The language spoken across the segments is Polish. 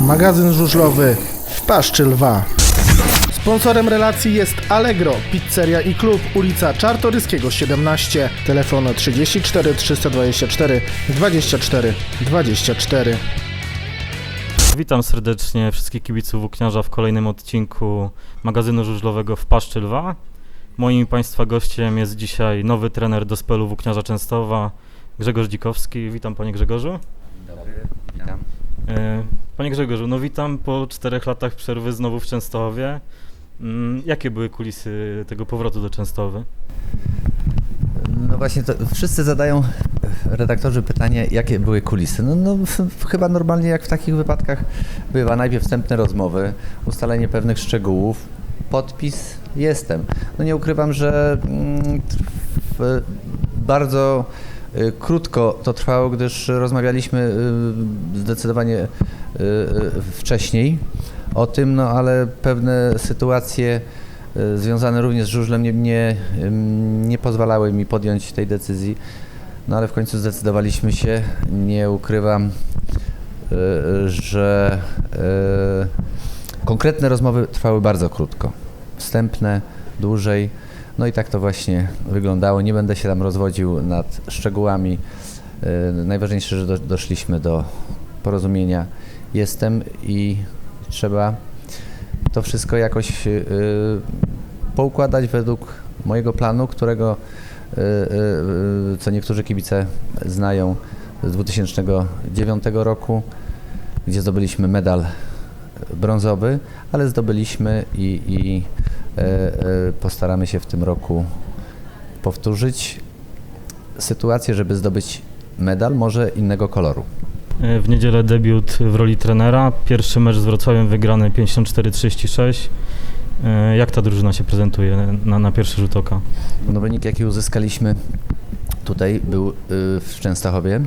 Magazyn żużlowy w Paszczy Lwa. Sponsorem relacji jest Allegro, pizzeria i klub, ulica Czartoryskiego 17, telefon 34 324 24 24. Witam serdecznie wszystkich kibiców Włókniarza w kolejnym odcinku magazynu żużlowego w Paszczy Lwa. Moim Państwa gościem jest dzisiaj nowy trener do spelu Włókniarza Częstowa, Grzegorz Dzikowski. Witam Panie Grzegorzu. Dobry, witam. E, Panie Grzegorzu, no witam po czterech latach przerwy znowu w Częstochowie. Mm, Jakie były kulisy tego powrotu do Częstowy? No właśnie, to wszyscy zadają redaktorzy pytanie, jakie były kulisy. No, no chyba normalnie jak w takich wypadkach bywa. Najpierw wstępne rozmowy, ustalenie pewnych szczegółów, podpis, jestem. No nie ukrywam, że mm, bardzo y, krótko to trwało, gdyż rozmawialiśmy y, zdecydowanie wcześniej o tym, no ale pewne sytuacje y, związane również z żużlem nie, nie, nie pozwalały mi podjąć tej decyzji. No ale w końcu zdecydowaliśmy się. Nie ukrywam, y, y, że y, konkretne rozmowy trwały bardzo krótko. Wstępne, dłużej. No i tak to właśnie wyglądało. Nie będę się tam rozwodził nad szczegółami. Y, Najważniejsze, że do, doszliśmy do porozumienia. Jestem i trzeba to wszystko jakoś y, poukładać według mojego planu, którego y, y, y, co niektórzy kibice znają z 2009 roku, gdzie zdobyliśmy medal brązowy, ale zdobyliśmy i, i y, y, postaramy się w tym roku powtórzyć sytuację, żeby zdobyć medal, może innego koloru. E, W niedzielę debiut w roli trenera. Pierwszy mecz z Wrocławiem wygrany 54-36. E, Jak ta drużyna się prezentuje na, na pierwszy rzut oka? No wynik, jaki uzyskaliśmy tutaj był y, w Częstochowie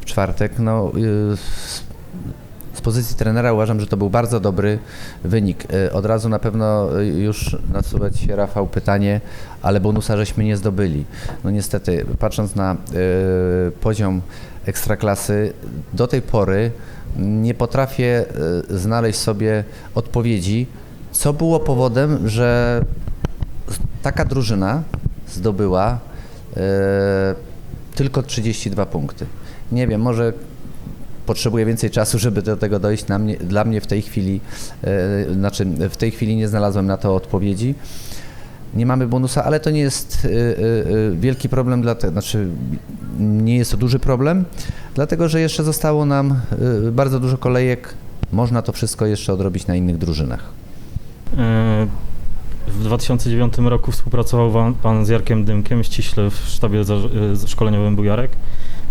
w czwartek. No, y, z, pozycji trenera uważam, że to był bardzo dobry wynik. Y, Od razu na pewno y, już nasuwać się Rafał pytanie, ale bonusa żeśmy nie zdobyli. No niestety, patrząc na poziom ekstraklasy, do tej pory nie potrafię y, znaleźć sobie odpowiedzi, co było powodem, że taka drużyna zdobyła e, tylko 32 punkty. Nie wiem, może potrzebuję więcej czasu, żeby do tego dojść. Dla mnie w tej chwili, e, znaczy w tej chwili nie znalazłem na to odpowiedzi. Nie mamy bonusa, ale to nie jest e, e, e, wielki problem, dlatego, znaczy nie jest to duży problem, dlatego że jeszcze zostało nam e, bardzo dużo kolejek. Można to wszystko jeszcze odrobić na innych drużynach. E, W 2009 roku współpracował pan- pan z Jarkiem Dymkiem, ściśle w sztabie za- e, szkoleniowym był Jarek.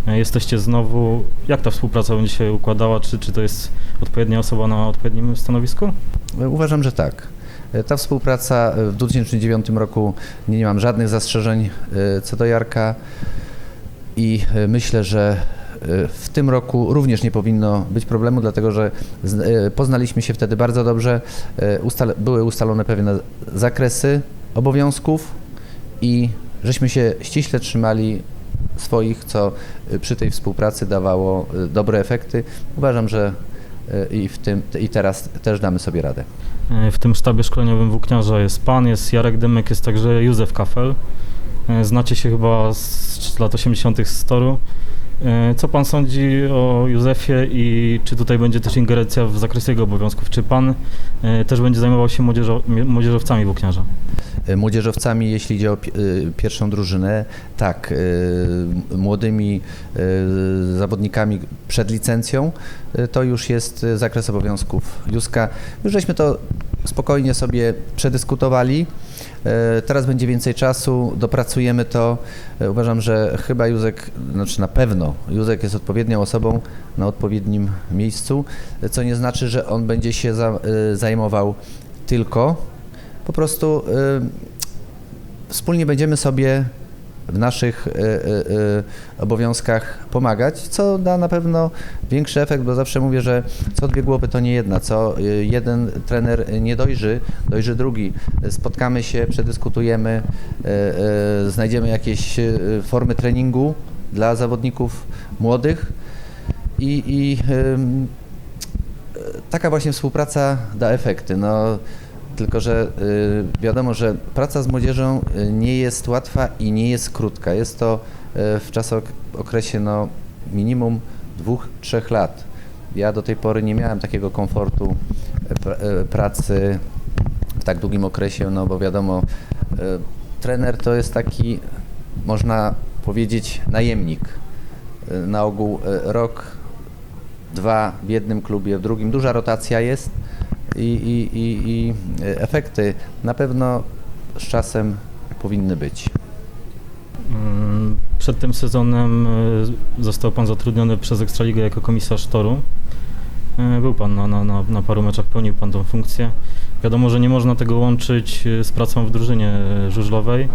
E, Jesteście znowu. Jak ta współpraca będzie się układała? Czy, czy to jest odpowiednia osoba na odpowiednim stanowisku? Uważam, że tak. Ta współpraca w 2009 roku nie, nie mam żadnych zastrzeżeń e, co do Jarka i e, myślę, że e, w tym roku również nie powinno być problemu, dlatego że e, poznaliśmy się wtedy bardzo dobrze. E, Ustal, były ustalone pewne zakresy obowiązków i żeśmy się ściśle trzymali swoich, co e, przy tej współpracy dawało e, dobre efekty. Uważam, że e, i, w tym, i teraz też damy sobie radę. E, W tym sztabie szkoleniowym włókniarza jest pan, jest Jarek Dymek, jest także Józef Kafel. E, Znacie się chyba z lat 80. z Toru. E, Co pan sądzi o Józefie i czy tutaj będzie też ingerencja w zakres jego obowiązków? Czy pan też będzie zajmował się młodzieżo, młodzieżowcami włókniarza? E, Młodzieżowcami, jeśli idzie o y, pierwszą drużynę, tak, y, młodymi zawodnikami przed licencją, to już jest zakres obowiązków Józka. Już żeśmy to spokojnie sobie przedyskutowali. E, Teraz będzie więcej czasu, dopracujemy to. E, Uważam, że chyba Józek, znaczy na pewno Józek jest odpowiednią osobą na odpowiednim miejscu, e, co nie znaczy, że on będzie się za, e, zajmował tylko. Po prostu y, wspólnie będziemy sobie w naszych y, y, y, obowiązkach pomagać, co da na pewno większy efekt, bo zawsze mówię, że co dwie głowy to nie jedna, co y, jeden trener nie dojrzy, dojrzy drugi. Spotkamy się, przedyskutujemy, y, znajdziemy jakieś formy treningu dla zawodników młodych i, i taka właśnie współpraca da efekty. No, tylko, że y, wiadomo, że praca z młodzieżą y, nie jest łatwa i nie jest krótka. Jest to y, w czasokresie no, minimum dwóch, trzech lat. Ja do tej pory nie miałem takiego komfortu pr- pracy w tak długim okresie, no bo wiadomo, trener to jest taki, można powiedzieć, najemnik. Na ogół rok, dwa w jednym klubie, w drugim. Duża rotacja jest i, i, i, i e, efekty na pewno z czasem powinny być. Mm, Przed tym sezonem y, został Pan zatrudniony przez Ekstraligę jako komisarz toru. Y, Był Pan na, na, na, paru meczach, pełnił Pan tą funkcję. Wiadomo, że nie można tego łączyć y, z pracą w drużynie żużlowej.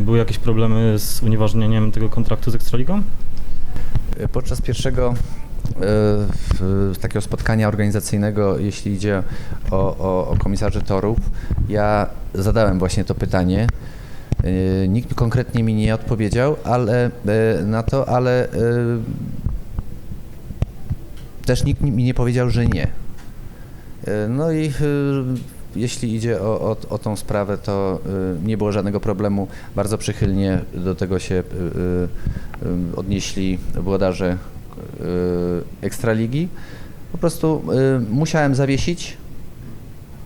Były jakieś problemy z unieważnieniem tego kontraktu z Ekstraligą? E, Podczas pierwszego e, w- takiego spotkania organizacyjnego, jeśli idzie o, o, o komisarzy torów, ja zadałem właśnie to pytanie. E, Nikt konkretnie mi nie odpowiedział ale, e, na to, ale e, też nikt mi nie powiedział, że nie. No i jeśli idzie o, o, o tą sprawę, to nie było żadnego problemu. Bardzo przychylnie do tego się odnieśli włodarze Ekstraligi. Po prostu e, musiałem zawiesić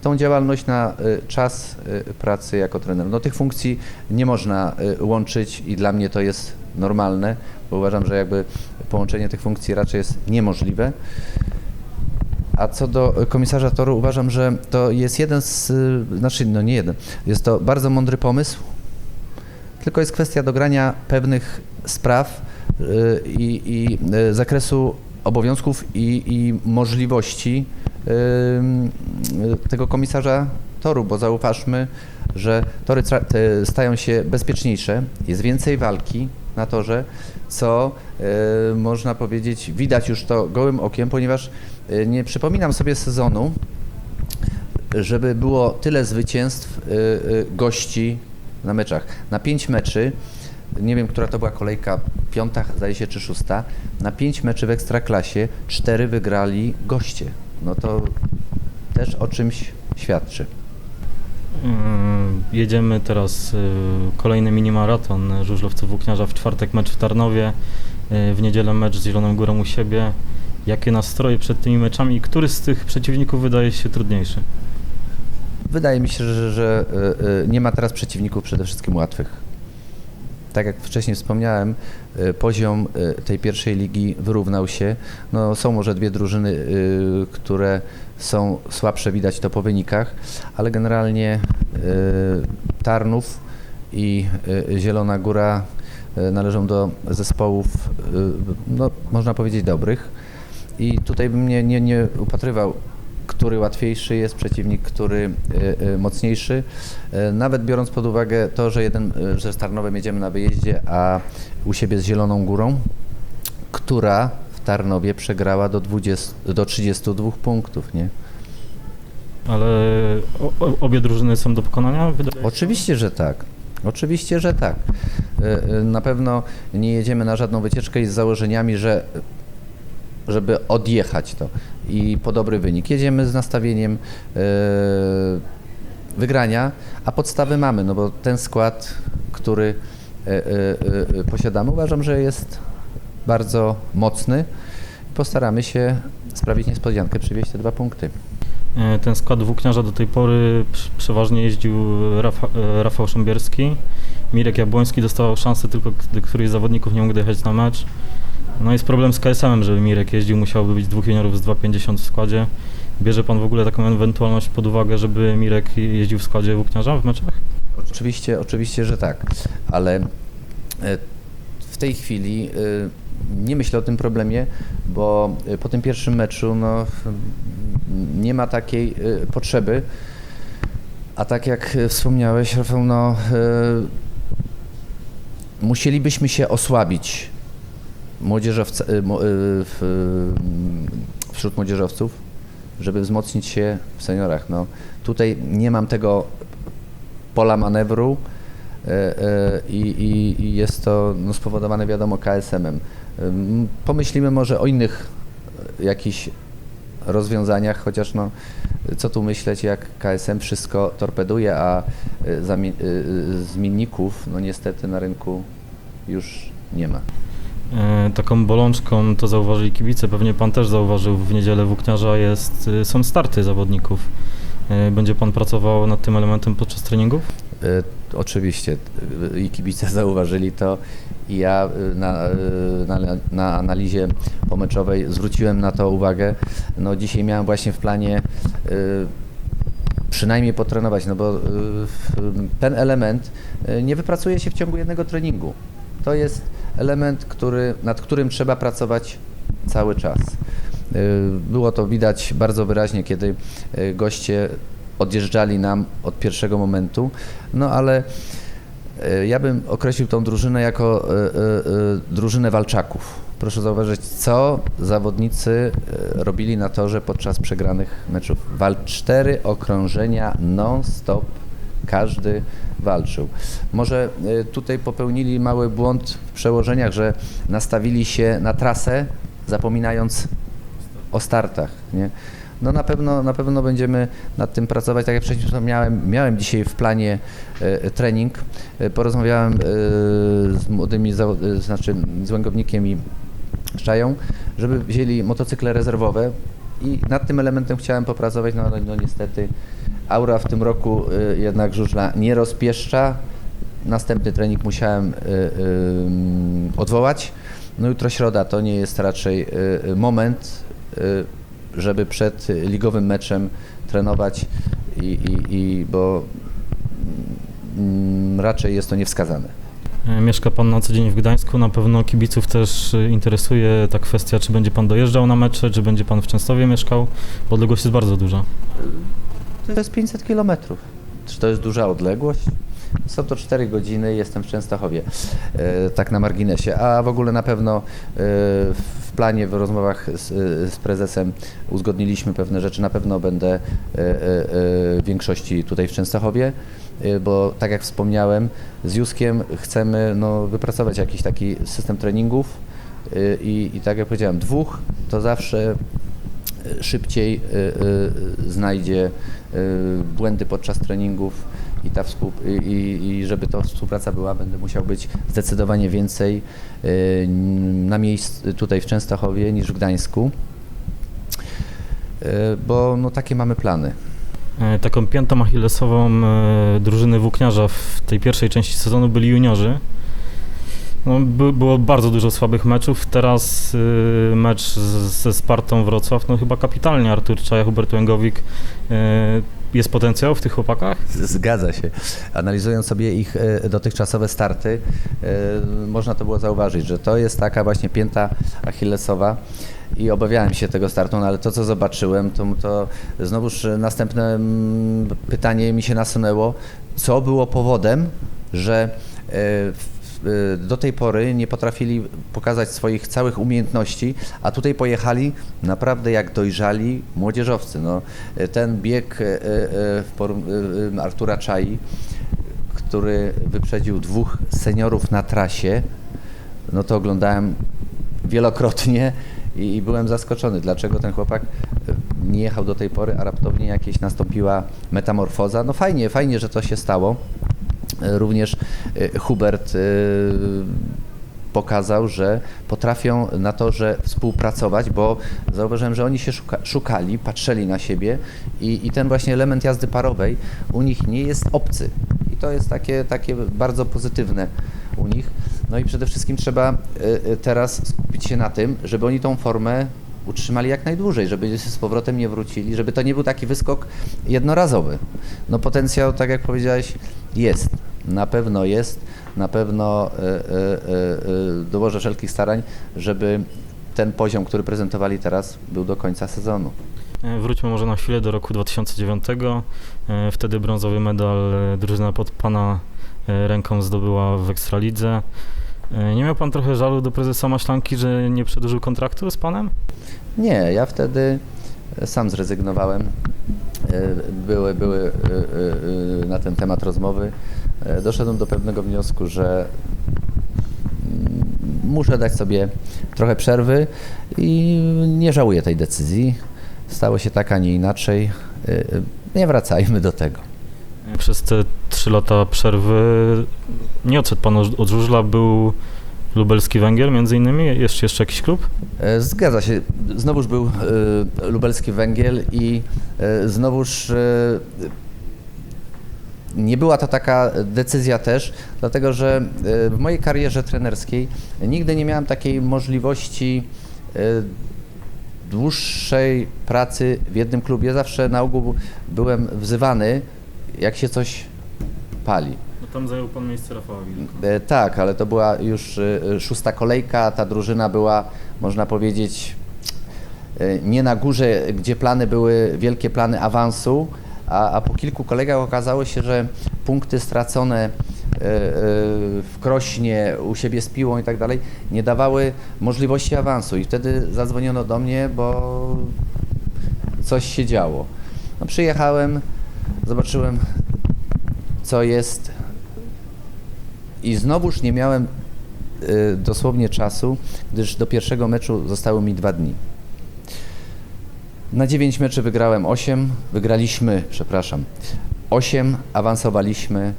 tą działalność na e, czas pracy jako trener. No tych funkcji nie można łączyć i dla mnie to jest normalne, bo uważam, że jakby połączenie tych funkcji raczej jest niemożliwe. A co do komisarza toru, uważam, że to jest jeden z, y, znaczy no nie jeden, jest to bardzo mądry pomysł, tylko jest kwestia dogrania pewnych spraw y, i, i y, zakresu obowiązków i, i możliwości y, y, tego komisarza toru, bo zauważmy, że tory stają się bezpieczniejsze, jest więcej walki na torze, co y, można powiedzieć, widać już to gołym okiem, ponieważ y, nie przypominam sobie sezonu, żeby było tyle zwycięstw y, y, gości na meczach. Na pięć meczy, nie wiem, która to była kolejka, piąta, zdaje się, czy szósta, na pięć meczy w Ekstraklasie cztery wygrali goście. No to też o czymś świadczy. Y, Jedziemy teraz y, kolejny minimaraton żużlowców Włókniarza w czwartek mecz w Tarnowie, y, w niedzielę mecz z Zieloną Górą u siebie. Jakie nastroje przed tymi meczami i który z tych przeciwników wydaje się trudniejszy? Wydaje mi się, że, że y, nie ma teraz przeciwników przede wszystkim łatwych. Tak jak wcześniej wspomniałem, y, poziom y, tej pierwszej ligi wyrównał się. No, są może dwie drużyny, y, które są słabsze, widać to po wynikach, ale generalnie Tarnów i Zielona Góra należą do zespołów, no, można powiedzieć, dobrych. I tutaj bym nie, nie, nie upatrywał który łatwiejszy jest przeciwnik, który y, y, mocniejszy. Y, Nawet biorąc pod uwagę to, że jeden, że z Tarnowem jedziemy na wyjeździe, a u siebie z Zieloną Górą, która w Tarnowie przegrała do, 20, do 32 punktów, nie? Ale obie drużyny są do pokonania? Oczywiście, że tak. Oczywiście, że tak. Na pewno nie jedziemy na żadną wycieczkę i z założeniami, że żeby odjechać to i po dobry wynik. Jedziemy z nastawieniem y, wygrania, a podstawy mamy, no bo ten skład, który y, y, y, posiadamy, uważam, że jest bardzo mocny. Postaramy się sprawić niespodziankę, przywieźć te dwa punkty. Ten skład włókniarza do tej pory pr- przeważnie jeździł Rafa, Rafał Szambierski. Mirek Jabłoński dostawał szansę tylko, gdy któryś z zawodników nie mógł dojechać na mecz. No jest problem z KSM-em, żeby Mirek jeździł, musiałoby być dwóch juniorów z 2,50 w składzie. Bierze pan w ogóle taką ewentualność pod uwagę, żeby Mirek jeździł w składzie włókniarza w meczach? Oczywiście, oczywiście, że tak, ale e, w tej chwili e, nie myślę o tym problemie, bo e, po tym pierwszym meczu no, nie ma takiej potrzeby. A tak jak wspomniałeś, Rafał, no, musielibyśmy się osłabić młodzieżowca, e, w, e, wśród młodzieżowców, żeby wzmocnić się w seniorach. No, tutaj nie mam tego pola manewru i, i, jest to no, spowodowane wiadomo KSM-em. Pomyślimy może o innych jakichś rozwiązaniach, chociaż no, co tu myśleć, jak KSM wszystko torpeduje, a y, y, y, zmienników no niestety na rynku już nie ma. E, Taką bolączką to zauważyli kibice, pewnie pan też zauważył w niedzielę włókniarza jest, y, są starty zawodników. E, Będzie pan pracował nad tym elementem podczas treningów? Y, Oczywiście i kibice zauważyli to i ja na, na, na analizie pomeczowej zwróciłem na to uwagę. No dzisiaj miałem właśnie w planie przynajmniej potrenować, no bo ten element nie wypracuje się w ciągu jednego treningu. To jest element, który, nad którym trzeba pracować cały czas. Y, Było to widać bardzo wyraźnie, kiedy y, goście odjeżdżali nam od pierwszego momentu, no ale y, ja bym określił tą drużynę jako drużynę walczaków. Proszę zauważyć, co zawodnicy robili na torze podczas przegranych meczów. Wal cztery okrążenia non-stop, każdy walczył. Może y, tutaj popełnili mały błąd w przełożeniach, że nastawili się na trasę, zapominając o startach. Nie? No na pewno, na pewno będziemy nad tym pracować. Tak jak wcześniej wspomniałem, miałem dzisiaj w planie e, trening. E, porozmawiałem e, z młodymi, e, znaczy z Łęgownikiem i Czają, żeby wzięli motocykle rezerwowe i nad tym elementem chciałem popracować, no no niestety aura w tym roku e, jednak żużla nie rozpieszcza. Następny trening musiałem e, e, odwołać. No jutro środa to nie jest raczej moment, żeby przed ligowym meczem trenować i, i, i bo mm, raczej jest to niewskazane. Mieszka pan na co dzień w Gdańsku, na pewno kibiców też y, interesuje ta kwestia, czy będzie pan dojeżdżał na mecze, czy będzie pan w Częstowie mieszkał, bo odległość jest bardzo duża. To jest 500 kilometrów. Czy to jest duża odległość? Są to 4 godziny, jestem w Częstochowie, e, tak na marginesie. A w ogóle na pewno e, w planie, w rozmowach z, z prezesem uzgodniliśmy pewne rzeczy. Na pewno będę e, e, e, w większości tutaj w Częstochowie, e, bo tak jak wspomniałem, z Juskiem chcemy no, wypracować jakiś taki system treningów e, i, i tak jak powiedziałem, dwóch to zawsze szybciej y, y, znajdzie y, błędy podczas treningów i, ta i, i- żeby ta współpraca była, będę musiał być zdecydowanie więcej na miejscu tutaj w Częstochowie niż w Gdańsku, bo no, takie mamy plany. E, Taką piętą achillesową e, drużyny włókniarza w tej pierwszej części sezonu byli juniorzy. No, by, było bardzo dużo słabych meczów. Teraz y, mecz z, ze Spartą Wrocław, no chyba kapitalnie Artur Czaja, Hubert Łęgowik. E, jest potencjał w tych chłopakach? Zgadza się. Analizując sobie ich e, dotychczasowe starty, e, można to było zauważyć, że to jest taka właśnie pięta achillesowa i obawiałem się tego startu, no ale to co zobaczyłem, to, to znowuż następne mm, pytanie mi się nasunęło, co było powodem, że e, w- do tej pory nie potrafili pokazać swoich całych umiejętności, a tutaj pojechali naprawdę jak dojrzali młodzieżowcy. No, e, ten bieg e, Artura Czai, który wyprzedził dwóch seniorów na trasie, no to oglądałem wielokrotnie i, byłem zaskoczony, dlaczego ten chłopak nie jechał do tej pory, a raptownie jakieś nastąpiła metamorfoza. No fajnie, fajnie, że to się stało. Również e, Hubert e, pokazał, że potrafią na to, że współpracować, bo zauważyłem, że oni się szuka, szukali, patrzyli na siebie i, i ten właśnie element jazdy parowej u nich nie jest obcy. I to jest takie, takie bardzo pozytywne u nich. No i przede wszystkim trzeba e, teraz skupić się na tym, żeby oni tą formę utrzymali jak najdłużej, żeby z powrotem nie wrócili, żeby to nie był taki wyskok jednorazowy. No potencjał, tak jak powiedziałeś, jest. Na pewno jest. Na pewno e, e, e, dołożę wszelkich starań, żeby ten poziom, który prezentowali teraz, był do końca sezonu. Wróćmy może na chwilę do roku 2009. E, Wtedy brązowy medal drużyna pod pana ręką zdobyła w Ekstralidze. Nie miał pan trochę żalu do prezesa Maślanki, że nie przedłużył kontraktu z panem? Nie, ja wtedy sam zrezygnowałem. E, Były, były e, e, na ten temat rozmowy. Doszedłem do pewnego wniosku, że mm, muszę dać sobie trochę przerwy i nie żałuję tej decyzji. Stało się tak, a nie inaczej. Nie wracajmy do tego. Przez te trzy lata przerwy nie odszedł pan od żużla, był lubelski węgiel między innymi, jeszcze, jakiś klub? E, Zgadza się. Znowuż był e, lubelski węgiel i e, znowuż nie była to taka decyzja też, dlatego że w mojej karierze trenerskiej nigdy nie miałem takiej możliwości dłuższej pracy w jednym klubie. Zawsze na ogół byłem wzywany, jak się coś pali. Tam zajął pan miejsce Rafała Wilka. E, Tak, ale to była już e, szósta kolejka. Ta drużyna była, można powiedzieć, e, nie na górze, gdzie plany były, wielkie plany awansu, a, a po kilku kolegach okazało się, że punkty stracone w Krośnie, u siebie z Piłą i tak dalej, nie dawały możliwości awansu. I wtedy zadzwoniono do mnie, bo coś się działo. No, przyjechałem, zobaczyłem, co jest, i znowuż nie miałem y, dosłownie czasu, gdyż do pierwszego meczu zostały mi dwa dni. Na 9 meczy wygrałem 8, wygraliśmy, przepraszam, 8, awansowaliśmy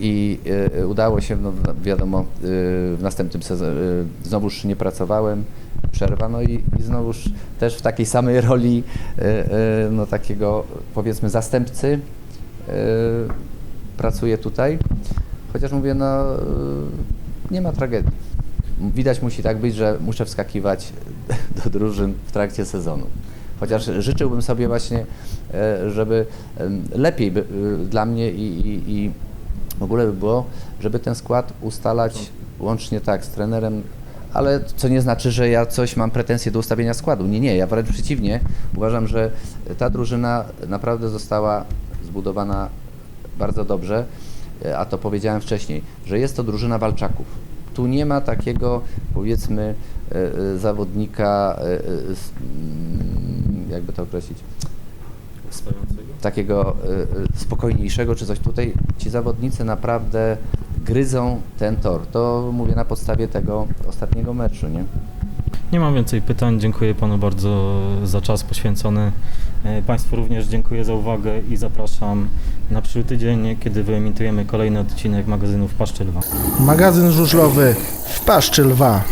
i y, udało się, no, wi- wiadomo, y, w następnym sezonie y, znowuż nie pracowałem, przerwa, no i, i znowuż też w takiej samej roli y, y, no, takiego powiedzmy zastępcy y, pracuję tutaj. Chociaż mówię, no y, nie ma tragedii. Widać musi tak być, że muszę wskakiwać do drużyn w trakcie sezonu. Chociaż życzyłbym sobie właśnie, e, żeby lepiej by, y, dla mnie i, i, i w ogóle by było, żeby ten skład ustalać łącznie tak z trenerem, ale co nie znaczy, że ja coś mam pretensje do ustawienia składu. Nie, nie, ja wręcz przeciwnie. Uważam, że ta drużyna naprawdę została zbudowana bardzo dobrze, a to powiedziałem wcześniej, że jest to drużyna walczaków. Tu nie ma takiego, powiedzmy, e, e, zawodnika, e, e, mm, jakby to określić, takiego e, e, spokojniejszego czy coś. Tutaj ci zawodnicy naprawdę gryzą ten tor. To mówię na podstawie tego ostatniego meczu, nie? Nie mam więcej pytań. Dziękuję panu bardzo za czas poświęcony. E, Państwu również dziękuję za uwagę i zapraszam na przyszły tydzień, kiedy wyemitujemy kolejny odcinek magazynu w Paszczy Lwa. Magazyn żużlowy w Paszczy Lwa.